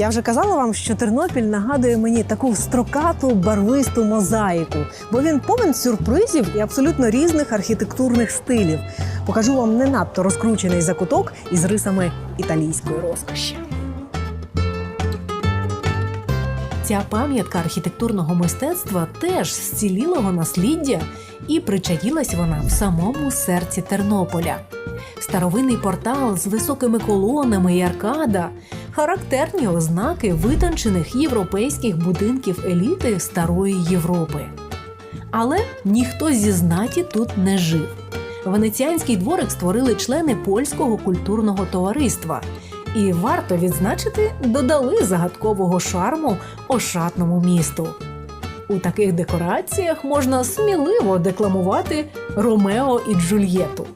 Я вже казала вам, що Тернопіль нагадує мені таку строкату барвисту мозаїку, бо він повен сюрпризів і абсолютно різних архітектурних стилів. Покажу вам не надто розкручений закуток із рисами італійської розкоші. Ця пам'ятка архітектурного мистецтва теж з цілілого насліддя, і причаїлась вона в самому серці Тернополя. Старовинний портал з високими колонами і аркада характерні ознаки витончених європейських будинків еліти Старої Європи. Але ніхто зі знаті тут не жив. Венеціанський дворик створили члени польського культурного товариства. І варто відзначити, додали загадкового шарму ошатному місту. У таких декораціях можна сміливо декламувати Ромео і Джульєту.